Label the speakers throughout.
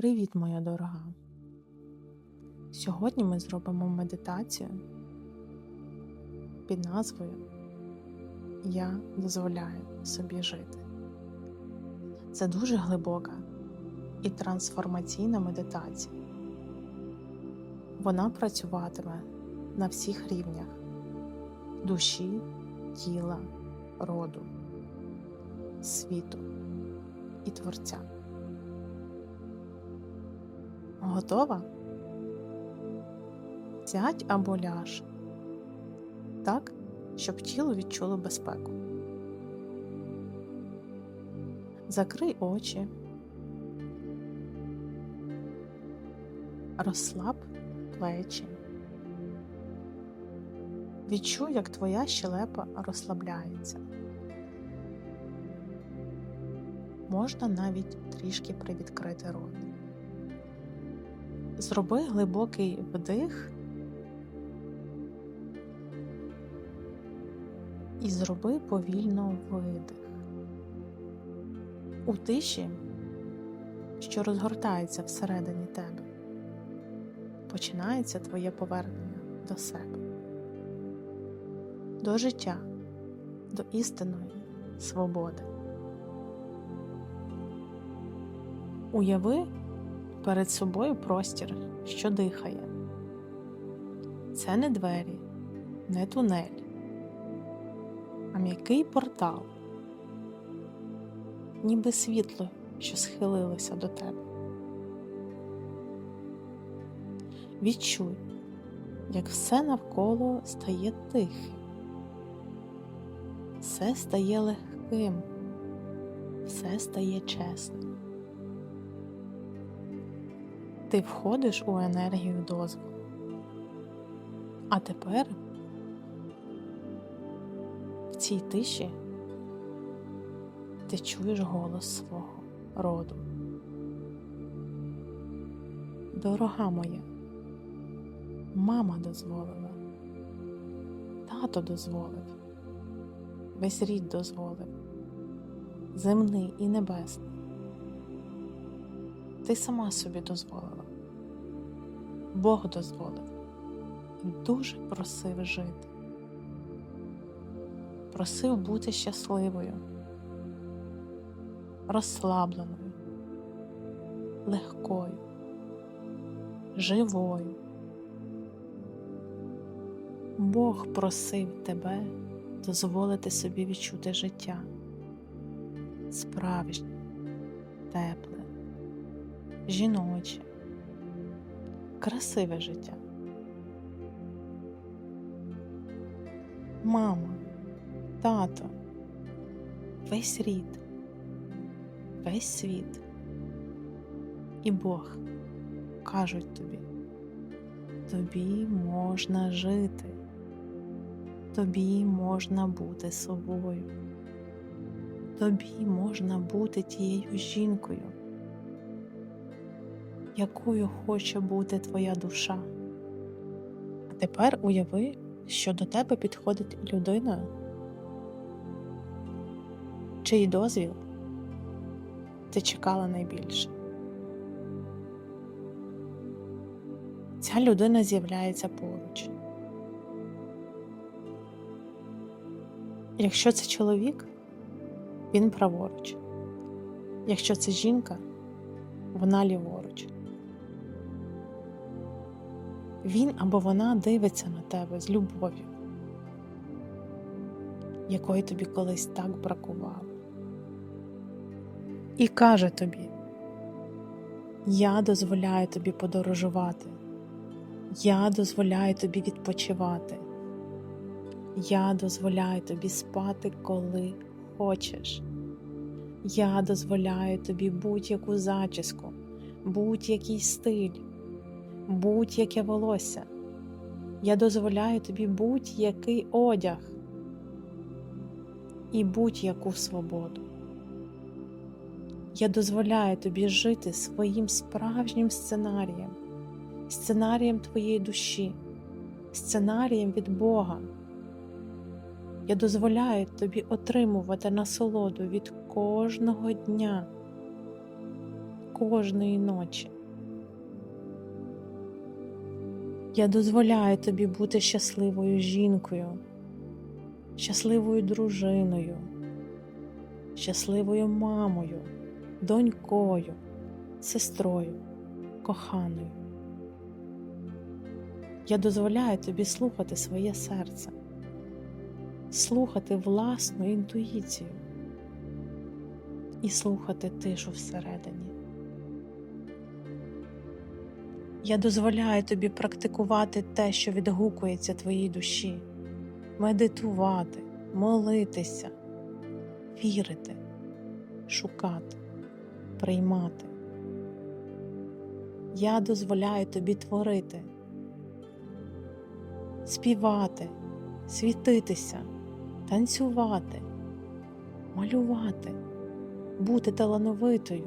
Speaker 1: Привіт, моя дорога! Сьогодні ми зробимо медитацію під назвою Я дозволяю собі жити. Це дуже глибока і трансформаційна медитація. Вона працюватиме на всіх рівнях душі, тіла, роду, світу і творця. Готова? Сядь або ляж так, щоб тіло відчуло безпеку. Закрий очі, розслаб плечі. Відчуй, як твоя щелепа розслабляється. Можна навіть трішки привідкрити рот. Зроби глибокий вдих і зроби повільно видих. У тиші, що розгортається всередині тебе, починається твоє повернення до себе, до життя, до істинної свободи. Уяви перед собою простір, що дихає. Це не двері, не тунель, а м'який портал, ніби світло, що схилилося до тебе. Відчуй, як все навколо стає тихим, все стає легким, все стає чесним. Ти входиш у енергію дозволу. А тепер в цій тиші ти чуєш голос свого роду. Дорога моя, мама дозволила, тато дозволив, весь рід дозволив, земний і небесний. Ти сама собі дозволила. Бог дозволив і дуже просив жити. Просив бути щасливою, розслабленою, легкою, живою. Бог просив тебе дозволити собі відчути життя справжнє, тепле жіноче, красиве життя. Мама, тато, весь рід, весь світ і Бог кажуть тобі, тобі можна жити, тобі можна бути собою, тобі можна бути тією жінкою якою хоче бути твоя душа. А тепер уяви, що до тебе підходить людина, чий дозвіл ти чекала найбільше. Ця людина з'являється поруч. Якщо це чоловік, він праворуч. Якщо це жінка, вона ліворуч він або вона дивиться на тебе з любов'ю, якої тобі колись так бракувало. І каже тобі, я дозволяю тобі подорожувати, я дозволяю тобі відпочивати, я дозволяю тобі спати, коли хочеш. Я дозволяю тобі будь-яку зачіску, будь-який стиль будь-яке волосся. Я дозволяю тобі будь-який одяг і будь-яку свободу. Я дозволяю тобі жити своїм справжнім сценарієм, сценарієм твоєї душі, сценарієм від Бога. Я дозволяю тобі отримувати насолоду від кожного дня, кожної ночі. Я дозволяю тобі бути щасливою жінкою, щасливою дружиною, щасливою мамою, донькою, сестрою, коханою. Я дозволяю тобі слухати своє серце, слухати власну інтуїцію і слухати тишу всередині. Я дозволяю тобі практикувати те, що відгукується твоїй душі, медитувати, молитися, вірити, шукати, приймати. Я дозволяю тобі творити, співати, світитися, танцювати, малювати, бути талановитою,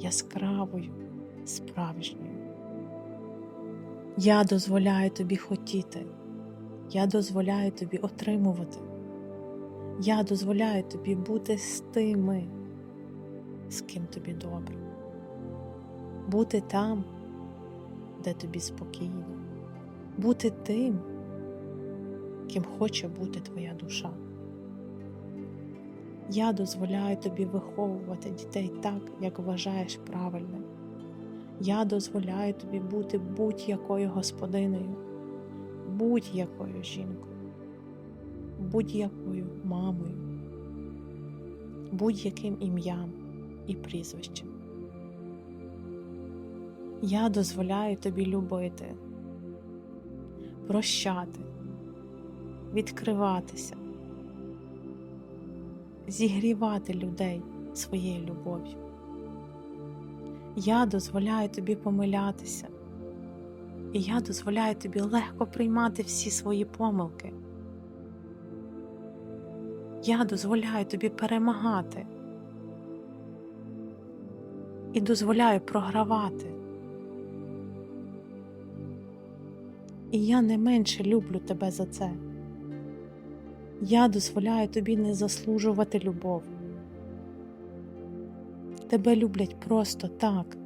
Speaker 1: яскравою, справжньою. Я дозволяю тобі хотіти, я дозволяю тобі отримувати, я дозволяю тобі бути з тими, з ким тобі добре, бути там, де тобі спокійно, бути тим, ким хоче бути твоя душа. Я дозволяю тобі виховувати дітей так, як вважаєш правильним. Я дозволяю тобі бути будь-якою господинею, будь-якою жінкою, будь-якою мамою, будь-яким ім'ям і прізвищем. Я дозволяю тобі любити, прощати, відкриватися, зігрівати людей своєю любов'ю. Я дозволяю тобі помилятися, і я дозволяю тобі легко приймати всі свої помилки. Я дозволяю тобі перемагати і дозволяю програвати. І я не менше люблю тебе за це. Я дозволяю тобі не заслужувати любов. Тебе люблять просто так.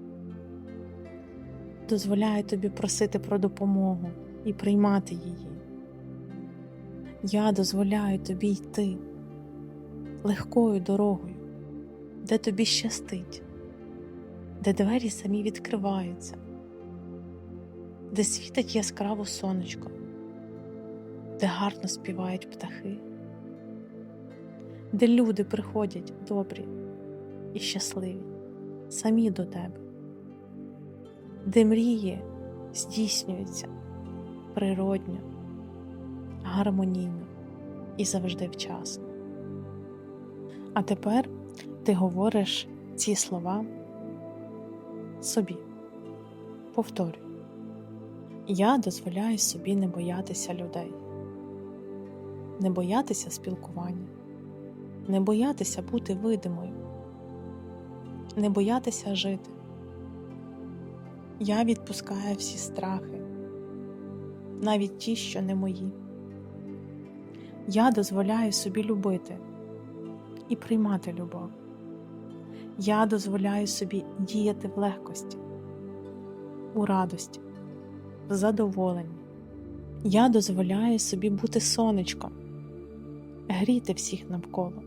Speaker 1: Дозволяю тобі просити про допомогу і приймати її. Я дозволяю тобі йти легкою дорогою, де тобі щастить, де двері самі відкриваються, де світить яскраво сонечко, де гарно співають птахи, де люди приходять добрі і щасливі самі до тебе, де мрії здійснюються природньо, гармонійно і завжди вчасно. А тепер ти говориш ці слова собі. Повторюй. Я дозволяю собі не боятися людей, не боятися спілкування, не боятися бути видимою не боятися жити. Я відпускаю всі страхи, навіть ті, що не мої. Я дозволяю собі любити і приймати любов. Я дозволяю собі діяти в легкості, у радості, в задоволенні. Я дозволяю собі бути сонечком, гріти всіх навколо.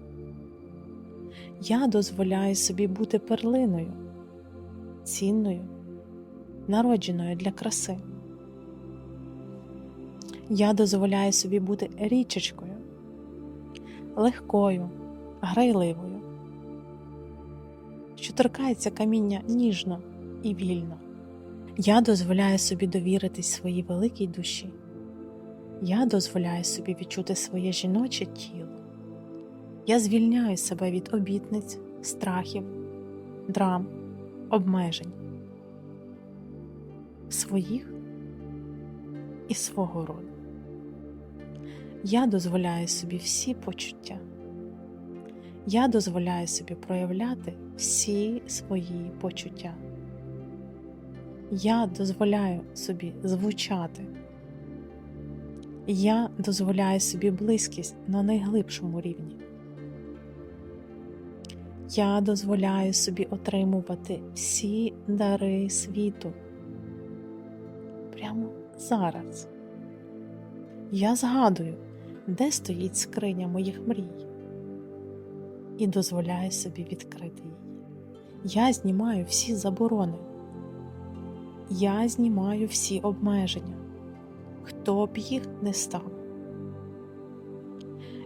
Speaker 1: Я дозволяю собі бути перлиною, цінною, народженою для краси. Я дозволяю собі бути річечкою, легкою, грайливою, що торкається каміння ніжно і вільно. Я дозволяю собі довіритись своїй великій душі. Я дозволяю собі відчути своє жіноче тіло. Я звільняю себе від обітниць, страхів, драм, обмежень своїх і свого роду. Я дозволяю собі всі почуття. Я дозволяю собі проявляти всі свої почуття. Я дозволяю собі звучати. Я дозволяю собі близькість на найглибшому рівні. Я дозволяю собі отримувати всі дари світу. Прямо зараз. Я згадую, де стоїть скриня моїх мрій, і дозволяю собі відкрити її. Я знімаю всі заборони. Я знімаю всі обмеження, хто б їх не став.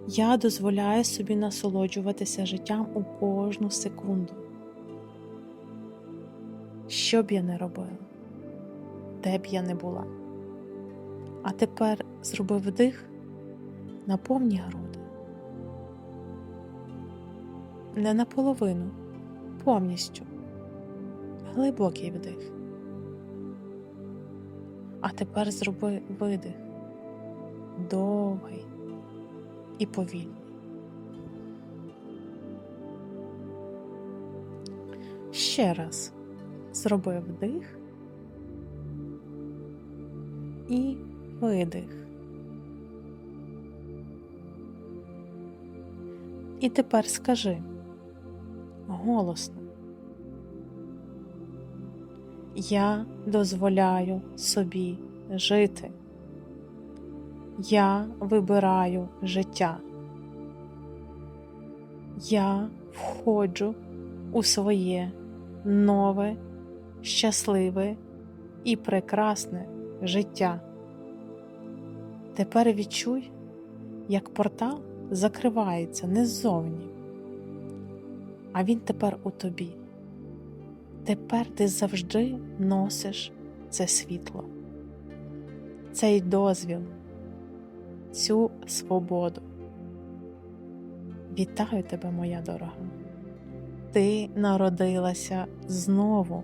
Speaker 1: Я дозволяю собі насолоджуватися життям у кожну секунду. Що б я не робила, де б я не була. А тепер зроби вдих на повні груди. Не наполовину, повністю. Глибокий вдих. А тепер зроби видих довгий і повільний. Ще раз зроби вдих і видих. І тепер скажи голосно. Я дозволяю собі жити. Я вибираю життя. Я входжу у своє нове, щасливе і прекрасне життя. Тепер відчуй, як портал закривається не ззовні, а він тепер у тобі. Тепер ти завжди носиш це світло, цей дозвіл, цю свободу. Вітаю тебе, моя дорога. Ти народилася знову,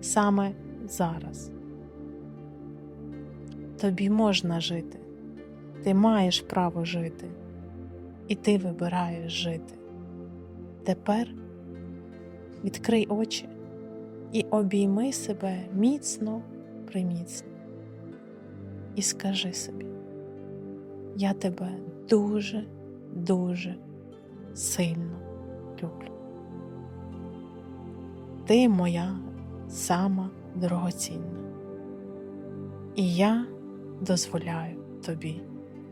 Speaker 1: саме зараз. Тобі можна жити, ти маєш право жити, і ти вибираєш жити. Тепер відкрий очі і обійми себе міцно приміцно. І скажи собі, я тебе дуже, дуже сильно люблю. Ти моя сама дорогоцінна, і я дозволяю тобі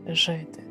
Speaker 1: жити.